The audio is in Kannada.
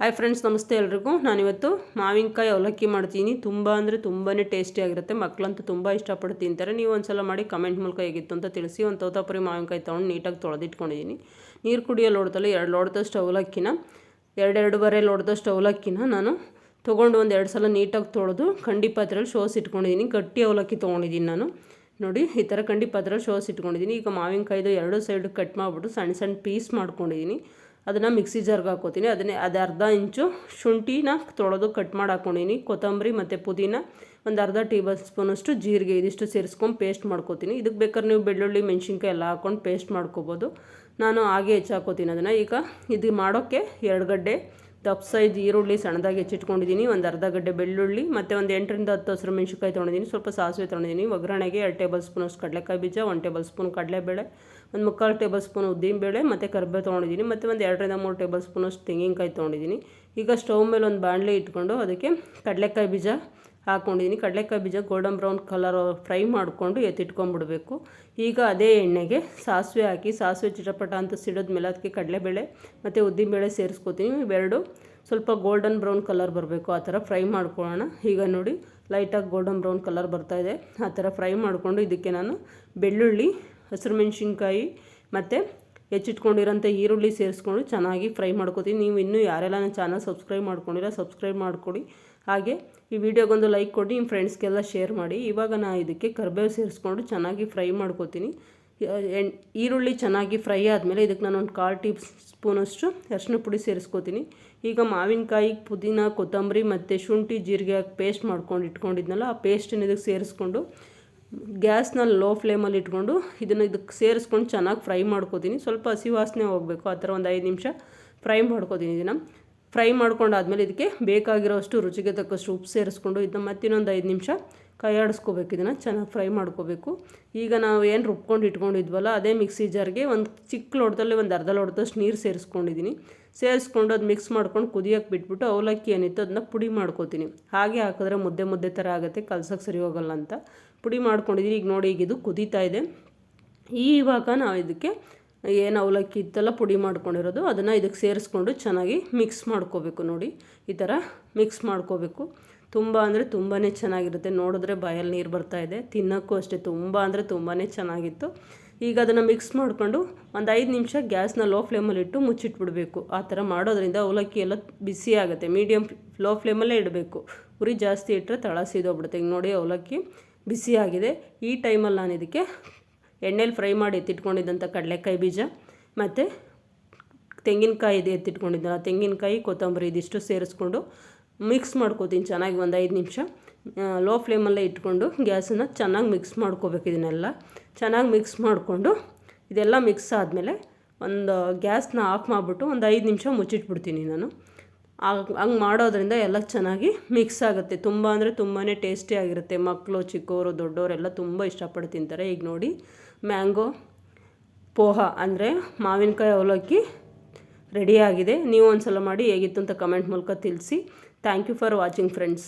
ಹಾಯ್ ಫ್ರೆಂಡ್ಸ್ ನಮಸ್ತೆ ಎಲ್ರಿಗೂ. ನಾನಿವತ್ತು ಮಾವಿನಕಾಯಿ ಅವಲಕ್ಕಿ ಮಾಡ್ತೀನಿ. ತುಂಬ ಅಂದರೆ ತುಂಬಾ ಟೇಸ್ಟಿಯಾಗಿರುತ್ತೆ ಮಕ್ಕಳಂತೂ ತುಂಬ ಇಷ್ಟಪಟ್ಟು ತಿಂತಾರೆ. ನೀವು ಒಂದು ಸಲ ಮಾಡಿ ಕಮೆಂಟ್ ಮೂಲಕ ಹೇಗಿತ್ತು ಅಂತ ತಿಳಿಸಿ. ಒಂದು ತೋತಾಪುರಿ ಮಾವಿನಕಾಯಿ ತೊಗೊಂಡು ನೀಟಾಗಿ ತೊಳೆದಿಟ್ಕೊಂಡಿದ್ದೀನಿ ನೀರು ಕುಡಿಯೋ ಲೋಟದಲ್ಲಿ ಎರಡು ಲೋಟದಷ್ಟು ಅವಲಕ್ಕಿನ ಎರಡೆರಡುವರೆ ಲೋಟದಷ್ಟು ಅವಲಕ್ಕಿನ ನಾನು ತೊಗೊಂಡು ಒಂದು ಎರಡು ಸಲ ನೀಟಾಗಿ ತೊಳೆದು ಕಂಡಿ ಪಾತ್ರೆಯಲ್ಲಿ ಶೋಸ್ ಇಟ್ಕೊಂಡಿದ್ದೀನಿ ಗಟ್ಟಿ ಅವಲಕ್ಕಿ ತೊಗೊಂಡಿದ್ದೀನಿ ನಾನು. ನೋಡಿ, ಈ ಥರ ಕಂಡಿ ಪಾತ್ರೆಯಲ್ಲಿ ಶೋಸ್ ಇಟ್ಕೊಂಡಿದ್ದೀನಿ ಈಗ ಮಾವಿನಕಾಯಿದು ಎರಡು ಸೈಡ್ ಕಟ್ ಮಾಡಿಬಿಟ್ಟು ಸಣ್ಣ ಸಣ್ಣ ಪೀಸ್ ಮಾಡ್ಕೊಂಡಿದ್ದೀನಿ ಅದನ್ನು ಮಿಕ್ಸಿ ಜಾರ್ಗೆ ಹಾಕೋತೀನಿ ಅದನ್ನೇ ಅದು ಅರ್ಧ ಇಂಚು ಶುಂಠಿನ ತೊಳೆದು ಕಟ್ ಮಾಡಿ ಹಾಕ್ಕೊಂಡಿನಿ ಕೊತ್ತಂಬರಿ ಮತ್ತು ಪುದೀನ ಒಂದು ಅರ್ಧ ಟೇಬಲ್ ಸ್ಪೂನಷ್ಟು ಜೀರಿಗೆ ಇದಿಷ್ಟು ಸೇರಿಸ್ಕೊಂಡು ಪೇಸ್ಟ್ ಮಾಡ್ಕೋತೀನಿ. ಇದಕ್ಕೆ ಬೇಕಾದ್ರೆ ನೀವು ಬೆಳ್ಳುಳ್ಳಿ, ಮೆಣಸಿನ್ಕಾಯಿ ಎಲ್ಲ ಹಾಕ್ಕೊಂಡು ಪೇಸ್ಟ್ ಮಾಡ್ಕೋಬೋದು. ನಾನು ಹಾಗೆ ಹೆಚ್ಚಾಕೋತೀನಿ ಅದನ್ನು. ಈಗ ಇದು ಮಾಡೋಕ್ಕೆ ಎರಡು ಗಡ್ಡೆ ದಪ್ಪ ಸೈಜ್ ಈರುಳ್ಳಿ ಸಣ್ಣದಾಗಿ ಹೆಚ್ಚಿಟ್ಕೊಂಡಿದ್ದೀನಿ, ಒಂದು ಅರ್ಧ ಗಡ್ಡೆ ಬೆಳ್ಳುಳ್ಳಿ, ಮತ್ತು ಒಂದು ಎಂಟರಿಂದ ಹತ್ತು ಹಸಿರು ಮೆಣಸಿನ್ಕಾಯಿ ತೊಗೊಂಡಿದ್ದೀನಿ, ಸ್ವಲ್ಪ ಸಾಸಿವೆ ತೊಗೊಂಡಿದ್ದೀನಿ. ಒಗ್ಗರಣೆಗೆ ಎರಡು ಟೇಬಲ್ ಸ್ಪೂನಷ್ಟು ಕಡಲೆಕಾಯಿ ಬೀಜ, ಒಂದು ಟೇಬಲ್ ಸ್ಪೂನ್ ಕಡಲೆಬೇಳೆ, ಒಂದು ಮುಕ್ಕಾಲು ಟೇಬಲ್ ಸ್ಪೂನ್ ಉದ್ದಿನಬೇಳೆ ಮತ್ತು ಕರಿಬೇವು ತೊಗೊಂಡಿದ್ದೀನಿ, ಮತ್ತು ಒಂದು ಎರಡರಿಂದ ಮೂರು ಟೇಬಲ್ ಸ್ಪೂನಷ್ಟು ತೆಂಗಿನಕಾಯಿ ತೊಗೊಂಡಿದ್ದೀನಿ. ಈಗ ಸ್ಟವ್ ಮೇಲೆ ಒಂದು ಬಾಣಲೆ ಇಟ್ಕೊಂಡು ಅದಕ್ಕೆ ಕಡಲೆಕಾಯಿ ಬೀಜ ಹಾಕ್ಕೊಂಡಿದ್ದೀನಿ ಕಡಲೆಕಾಯಿ ಬೀಜ ಗೋಲ್ಡನ್ ಬ್ರೌನ್ ಕಲರ್ ಫ್ರೈ ಮಾಡಿಕೊಂಡು ಎತ್ತಿಟ್ಕೊಂಡ್ಬಿಡ್ಬೇಕು ಈಗ ಅದೇ ಎಣ್ಣೆಗೆ ಸಾಸಿವೆ ಹಾಕಿ, ಸಾಸಿವೆ ಚಿಟಪಟ ಅಂತ ಸಿಡಿದ್ಮೇಲೆ ಅದಕ್ಕೆ ಕಡಲೆಬೇಳೆ ಮತ್ತು ಉದ್ದಿನಬೇಳೆ ಸೇರಿಸ್ಕೊತೀನಿ. ಇವೆರಡು ಸ್ವಲ್ಪ ಗೋಲ್ಡನ್ ಬ್ರೌನ್ ಕಲರ್ ಬರಬೇಕು, ಆ ಥರ ಫ್ರೈ ಮಾಡ್ಕೊಳ್ಳೋಣ. ಈಗ ನೋಡಿ, ಲೈಟಾಗಿ ಗೋಲ್ಡನ್ ಬ್ರೌನ್ ಕಲರ್ ಬರ್ತಾಯಿದೆ ಆ ಥರ ಫ್ರೈ ಮಾಡಿಕೊಂಡು ಇದಕ್ಕೆ ನಾನು ಬೆಳ್ಳುಳ್ಳಿ, ಹಸಿರು ಮೆಣಸಿನ್ಕಾಯಿ ಮತ್ತು ಹೆಚ್ಚಿಟ್ಕೊಂಡಿರೋಂಥ ಈರುಳ್ಳಿ ಸೇರಿಸ್ಕೊಂಡು ಚೆನ್ನಾಗಿ ಫ್ರೈ ಮಾಡ್ಕೊತೀನಿ. ನೀವು ಇನ್ನೂ ಯಾರೆಲ್ಲ ನನ್ನ ಚಾನಲ್ ಸಬ್ಸ್ಕ್ರೈಬ್ ಮಾಡ್ಕೊಂಡಿರೋ ಸಬ್ಸ್ಕ್ರೈಬ್ ಮಾಡಿಕೊಡಿ. ಹಾಗೆ ಈ ವಿಡಿಯೋಗೊಂದು ಲೈಕ್ ಕೊಡಿ, ನಿಮ್ಮ ಫ್ರೆಂಡ್ಸ್ಗೆಲ್ಲ ಶೇರ್ ಮಾಡಿ. ಇವಾಗ ನಾನು ಇದಕ್ಕೆ ಕರ್ಬೇವು ಸೇರಿಸ್ಕೊಂಡು ಚೆನ್ನಾಗಿ ಫ್ರೈ ಮಾಡ್ಕೋತೀನಿ. ಈರುಳ್ಳಿ ಚೆನ್ನಾಗಿ ಫ್ರೈ ಆದಮೇಲೆ ಇದಕ್ಕೆ ನಾನು ಒಂದು ಕಾಲು ಟೀ ಸ್ಪೂನಷ್ಟು ಅರಿಶಿನ ಪುಡಿ ಸೇರಿಸ್ಕೋತೀನಿ. ಈಗ ಮಾವಿನಕಾಯಿ, ಪುದೀನ, ಕೊತ್ತಂಬರಿ ಮತ್ತು ಶುಂಠಿ, ಜೀರಿಗೆ ಹಾಕಿ ಪೇಸ್ಟ್ ಮಾಡ್ಕೊಂಡು ಇಟ್ಕೊಂಡಿದ್ನಲ್ಲ, ಆ ಪೇಸ್ಟನ್ನು ಇದಕ್ಕೆ ಸೇರಿಸ್ಕೊಂಡು ಗ್ಯಾಸ್ನ ಲೋ ಫ್ಲೇಮಲ್ಲಿ ಇಟ್ಕೊಂಡು ಇದನ್ನು ಇದಕ್ಕೆ ಸೇರಿಸ್ಕೊಂಡು ಚೆನ್ನಾಗಿ ಫ್ರೈ ಮಾಡ್ಕೋತೀನಿ. ಸ್ವಲ್ಪ ಹಸಿ ವಾಸನೆ ಹೋಗಬೇಕು. ಆ ಥರ ಒಂದು ಐದು ನಿಮಿಷ ಫ್ರೈ ಮಾಡ್ಕೋತೀನಿ ಇದನ್ನು. ಫ್ರೈ ಮಾಡ್ಕೊಂಡಾದ್ಮೇಲೆ ಇದಕ್ಕೆ ಬೇಕಾಗಿರೋಷ್ಟು ರುಚಿಗೆ ತಕ್ಕಷ್ಟು ಉಪ್ಪು ಸೇರಿಸ್ಕೊಂಡು ಇದನ್ನ ಮತ್ತಿನ್ನೊಂದು ಐದು ನಿಮಿಷ ಕೈ ಆಡಿಸ್ಕೋಬೇಕು ಇದನ್ನು ಚೆನ್ನಾಗಿ ಫ್ರೈ ಮಾಡ್ಕೋಬೇಕು. ಈಗ ನಾವು ಏನು ರುಬ್ಕೊಂಡು ಇಟ್ಕೊಂಡಿದ್ವಲ್ಲ, ಅದೇ ಮಿಕ್ಸಿ ಜಾರ್ಗೆ ಒಂದು ಚಿಕ್ಕ ಲೋಟದಲ್ಲಿ ಒಂದು ಅರ್ಧ ಲೋಟದಷ್ಟು ನೀರು ಸೇರಿಸ್ಕೊಂಡಿದ್ದೀನಿ ಸೇರಿಸ್ಕೊಂಡು ಅದು ಮಿಕ್ಸ್ ಮಾಡ್ಕೊಂಡು ಕುದಿಯೋಕೆ ಬಿಟ್ಬಿಟ್ಟು ಅವಲಕ್ಕಿ ಏನಿತ್ತು ಅದನ್ನ ಪುಡಿ ಮಾಡ್ಕೋತೀನಿ. ಹಾಗೆ ಹಾಕಿದ್ರೆ ಮುದ್ದೆ ಮುದ್ದೆ ಥರ ಆಗುತ್ತೆ ಕಲ್ಸೋಕ್ಕೆ ಸರಿ ಹೋಗಲ್ಲ ಅಂತ. ಪುಡಿ ಮಾಡ್ಕೊಂಡಿದ್ದೀನಿ ಈಗ ನೋಡಿ, ಈಗ ಇದು ಕುದೀತಾ ಇದೆ. ಈವಾಗ ನಾವು ಇದಕ್ಕೆ ಏನು ಅವಲಕ್ಕಿ ಇತ್ತಲ್ಲ ಪುಡಿ ಮಾಡ್ಕೊಂಡಿರೋದು, ಅದನ್ನು ಇದಕ್ಕೆ ಸೇರಿಸ್ಕೊಂಡು ಚೆನ್ನಾಗಿ ಮಿಕ್ಸ್ ಮಾಡ್ಕೋಬೇಕು ನೋಡಿ. ಈ ಥರ ಮಿಕ್ಸ್ ಮಾಡ್ಕೋಬೇಕು. ತುಂಬ ಅಂದರೆ ತುಂಬಾ ಚೆನ್ನಾಗಿರುತ್ತೆ. ನೋಡಿದ್ರೆ ಬಾಯಲ್ಲಿ ನೀರು ಬರ್ತಾಯಿದೆ ತಿನ್ನೋಕ್ಕೂ ಅಷ್ಟೇ ತುಂಬ ಅಂದರೆ ತುಂಬಾ ಚೆನ್ನಾಗಿತ್ತು. ಈಗ ಅದನ್ನು ಮಿಕ್ಸ್ ಮಾಡಿಕೊಂಡು ಒಂದು ಐದು ನಿಮಿಷ ಗ್ಯಾಸ್ನ ಲೋ ಫ್ಲೇಮಲ್ಲಿ ಇಟ್ಟು ಮುಚ್ಚಿಟ್ಬಿಡಬೇಕು. ಆ ಥರ ಮಾಡೋದ್ರಿಂದ ಅವಲಕ್ಕಿ ಎಲ್ಲ ಬಿಸಿ ಆಗುತ್ತೆ. ಮೀಡಿಯಮ್ ಲೋ ಫ್ಲೇಮಲ್ಲೇ ಇಡಬೇಕು. ಉರಿ ಜಾಸ್ತಿ ಇಟ್ಟರೆ ತಳ ಸೀದೋಗ್ಬಿಡುತ್ತೆ. ಈಗ ನೋಡಿ ಅವಲಕ್ಕಿ ಬಿಸಿಯಾಗಿದೆ ಈ ಟೈಮಲ್ಲಿ ನಾನು ಇದಕ್ಕೆ ಎಣ್ಣೆಲಿ ಫ್ರೈ ಮಾಡಿ ಎತ್ತಿಟ್ಕೊಂಡಿದ್ದಂಥ ಕಡಲೆಕಾಯಿ ಬೀಜ ಮತ್ತು ತೆಂಗಿನಕಾಯಿ ಇದೆ ಎತ್ತಿಟ್ಕೊಂಡಿದ್ದ ತೆಂಗಿನಕಾಯಿ, ಕೊತ್ತಂಬರಿ ಇದಿಷ್ಟು ಸೇರಿಸ್ಕೊಂಡು ಮಿಕ್ಸ್ ಮಾಡ್ಕೋತೀನಿ ಚೆನ್ನಾಗಿ ಒಂದು ಐದು ನಿಮಿಷ. ಲೋ ಫ್ಲೇಮಲ್ಲೇ ಇಟ್ಕೊಂಡು ಗ್ಯಾಸನ್ನು ಚೆನ್ನಾಗಿ ಮಿಕ್ಸ್ ಮಾಡ್ಕೋಬೇಕು ಇದನ್ನೆಲ್ಲ. ಚೆನ್ನಾಗಿ ಮಿಕ್ಸ್ ಮಾಡಿಕೊಂಡು ಇದೆಲ್ಲ ಮಿಕ್ಸ್ ಆದಮೇಲೆ ಒಂದು ಗ್ಯಾಸ್ನ ಆಫ್ ಮಾಡಿಬಿಟ್ಟು ಒಂದು ಐದು ನಿಮಿಷ ಮುಚ್ಚಿಟ್ಬಿಡ್ತೀನಿ ನಾನು. ಹಂಗೆ ಮಾಡೋದ್ರಿಂದ ಎಲ್ಲ ಚೆನ್ನಾಗಿ ಮಿಕ್ಸ್ ಆಗುತ್ತೆ. ತುಂಬ ಅಂದರೆ ತುಂಬಾ ಟೇಸ್ಟಿಯಾಗಿರುತ್ತೆ ಮಕ್ಕಳು ಚಿಕ್ಕವರು ದೊಡ್ಡವರೆಲ್ಲ ತುಂಬ ಇಷ್ಟಪಟ್ಟು ತಿಂತಾರೆ. ಈಗ ನೋಡಿ, ಮ್ಯಾಂಗೋ ಪೋಹ ಅಂದರೆ ಮಾವಿನಕಾಯಿ ಅವಲಕ್ಕಿ ರೆಡಿಯಾಗಿದೆ ನೀವು ಒಂದು ಸಲ ಮಾಡಿ ಹೇಗಿತ್ತು ಅಂತ ಕಮೆಂಟ್ ಮೂಲಕ ತಿಳಿಸಿ. Thank you for watching friends